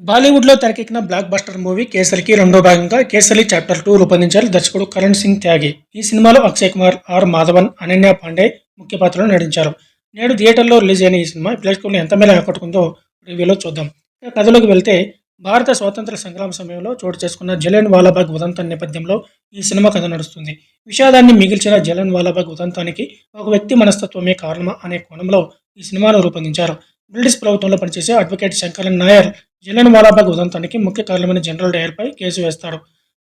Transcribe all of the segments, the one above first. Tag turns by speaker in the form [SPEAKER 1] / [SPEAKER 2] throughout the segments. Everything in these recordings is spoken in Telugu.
[SPEAKER 1] బాలీవుడ్లో తెరకెక్కిన బ్లాక్ బస్టర్ మూవీ కేసరికి రెండో భాగంగా కేసరి చాప్టర్ టూ రూపొందించారు దర్శకుడు కరణ్ సింగ్ త్యాగి. ఈ సినిమాలో అక్షయ్ కుమార్ ఆర్ మాధవన్ అనన్య పాండే ముఖ్య పాత్రలో నటించారు. నేడు థియేటర్లో రిలీజ్ అయిన ఈ సినిమా ప్రేక్షకులను ఎంత మేర ఆకట్టుకుందో రివ్యూలో చూద్దాం. కథలోకి వెళ్తే భారత స్వాతంత్ర సంగ్రామ సమయంలో చోటు చేసుకున్న జలన్ వాలాబాగ్ ఉదంతం నేపథ్యంలో ఈ సినిమా కథ నడుస్తుంది. విషాదాన్ని మిగిల్చిన జలన్ వాలాబాగ్ ఉదంతానికి ఒక వ్యక్తి మనస్తత్వమే కారణమా అనే కోణంలో ఈ సినిమాను రూపొందించారు. బ్రిటిష్ ప్రభుత్వంలో పనిచేసే అడ్వకేట్ శంకరన్ నాయర్ జిల్లన్ వాలాబాగ్ ఉదంతానికి ముఖ్య కారణమైన జనరల్ డయర్పై కేసు వేస్తాడు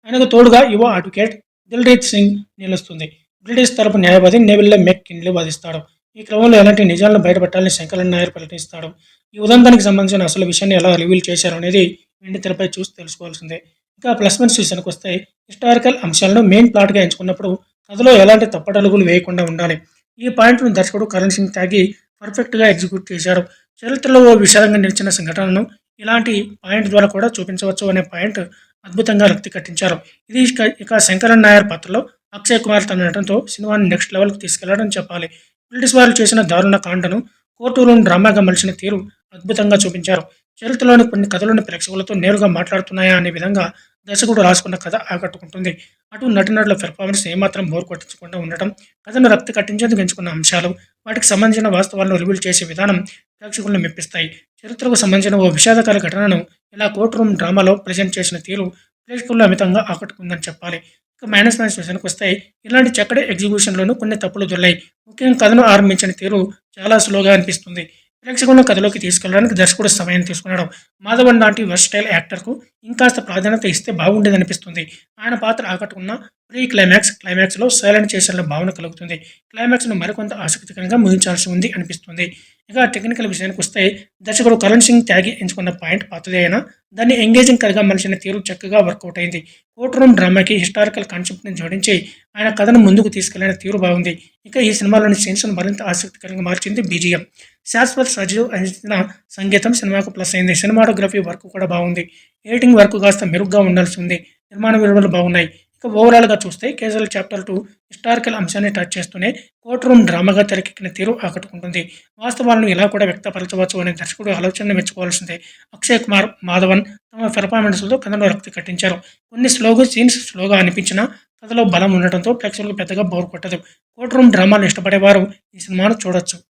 [SPEAKER 1] ఆయనకు తోడుగా యువ అడ్వకేట్ దిల్రీత్ సింగ్ నిలుస్తుంది. బ్రిటిష్ తరపు న్యాయవాది నెవిల్లే మెక్ కిన్లీ వాదిస్తాడు. ఈ క్రమంలో ఎలాంటి నిజాలను బయటపెట్టాలని శంకరన్ నాయర్ ప్రకటిస్తాడు. ఈ ఉదంతానికి సంబంధించిన అసలు విషయాన్ని ఎలా రివీల్ చేశారు అనేది వెండి తెరపై చూసి తెలుసుకోవాల్సిందే. ఇంకా ప్లస్ వన్ సీజన్కి వస్తే హిస్టారికల్ అంశాలను మెయిన్ ప్లాట్గా ఎంచుకున్నప్పుడు కథలో ఎలాంటి తప్పటలుగులు వేయకుండా ఉండాలి. ఈ పాయింట్ను దర్శకుడు కరణ్ సింగ్ త్యాగి పర్ఫెక్ట్గా ఎగ్జిక్యూట్ చేశారు. చరిత్రలో ఓ విషాదంగా నిలిచిన సంఘటనను ఇలాంటి పాయింట్ ద్వారా కూడా చూపించవచ్చు అనే పాయింట్ అద్భుతంగా రక్తి కట్టించారు. ఇది ఇక శంకరన్ నాయర్ పాత్రలో అక్షయ్ కుమార్ తన నటనతో సినిమాని నెక్స్ట్ లెవెల్కి తీసుకెళ్ళడం చెప్పాలి. బ్రిటిష్ వారు చేసిన దారుణ కాండను కోర్టులోని డ్రామాగా మలిచిన తీరు అద్భుతంగా చూపించారు. చరిత్రలోని కొన్ని కథలను ప్రేక్షకులతో నేరుగా మాట్లాడుతున్నాయా అనే విధంగా దర్శకుడు రాసుకున్న కథ ఆకట్టుకుంటుంది. అటు నటునటుల పెర్ఫార్మెన్స్ ఏమాత్రం బోర్ కొట్టించకుండా ఉండటం కథను రక్తి కట్టించేందుకు ఎంచుకున్న అంశాలు వాటికి సంబంధించిన వాస్తవాలను రివీల్ చేసే విధానం ప్రేక్షకులను మెప్పిస్తాయి. చరిత్రకు సంబంధించిన ఓ విషాదకర ఘటనను ఇలా కోర్టు రూమ్ డ్రామాలో ప్రజెంట్ చేసిన తీరు ప్రేక్షకులను అమితంగా ఆకట్టుకుందని చెప్పాలి. ఇక మైనస్ మైనస్ విషయానికి వస్తాయి ఇలాంటి చక్కటి ఎగ్జిక్యూషన్లోనూ కొన్ని తప్పులు దొల్లాయి ముఖ్యంగా కథను ఆరంభించిన తీరు చాలా స్లోగా అనిపిస్తుంది. ప్రేక్షకులను కథలోకి తీసుకెళ్ళడానికి దర్శకుడు సమయం తీసుకున్నాడు. మాధవన్ లాంటి వర్స్టైల్ యాక్టర్కు ఇంకాస్త ప్రాధాన్యత ఇస్తే బాగుండేది అనిపిస్తుంది. ఆయన పాత్ర ఆకట్టుకున్న ప్రీ క్లైమాక్స్ క్లైమాక్స్లో సైలెంట్ చేసిన భావన కలుగుతుంది. క్లైమాక్స్ను మరికొంత ఆసక్తికరంగా ముగించాల్సి ఉంది అనిపిస్తుంది. ఇక టెక్నికల్ విషయానికి వస్తే దర్శకుడు కరణ్ సింగ్ త్యాగి ఎంచుకున్న పాయింట్ పాతదే అయినా దాన్ని ఎంగేజింగ్ కథగా మలిచిన తీరు చక్కగా వర్కౌట్ అయింది. కోర్ట్ రూమ్ డ్రామాకి హిస్టారికల్ కాన్సెప్ట్ని జోడించి ఆయన కథను ముందుకు తీసుకెళ్ళిన తీరు బాగుంది. ఇక ఈ సినిమాలోని సీన్స్ను మరింత ఆసక్తికరంగా మార్చింది బీజిఎం శాశ్వత్ సజీవ్ అందించిన సంగీతం సినిమాకు ప్లస్ అయింది. సినిమాటోగ్రఫీ వర్క్ కూడా బాగుంది. ఎడిటింగ్ వర్క్ కాస్త మెరుగ్గా ఉండాల్సి ఉంది. నిర్మాణ విలువలు బాగున్నాయి. ఇక ఓవరాల్గా చూస్తే కేజల్ చాప్టర్ టూ హిస్టారికల్ అంశాన్ని టచ్ చేస్తూనే కోర్ట్ రూమ్ డ్రామాగా తెరకెక్కిన తీరు ఆకట్టుకుంటుంది. వాస్తవాలను ఇలా కూడా వ్యక్తపరచవచ్చు అనే దర్శకుడు ఆలోచన మెచ్చుకోవాల్సిందే. అక్షయ్ కుమార్ మాధవన్ తమ పెర్ఫార్మెన్స్లతో కథలో రక్తి కట్టించారు. కొన్ని స్లోగా సీన్స్ స్లోగా అనిపించినా కథలో బలం ఉండటంతో ప్రేక్షకులకు పెద్దగా బోర్ కొట్టదు. కోర్ట్ రూమ్ డ్రామాలు ఇష్టపడేవారు ఈ సినిమాను చూడొచ్చు.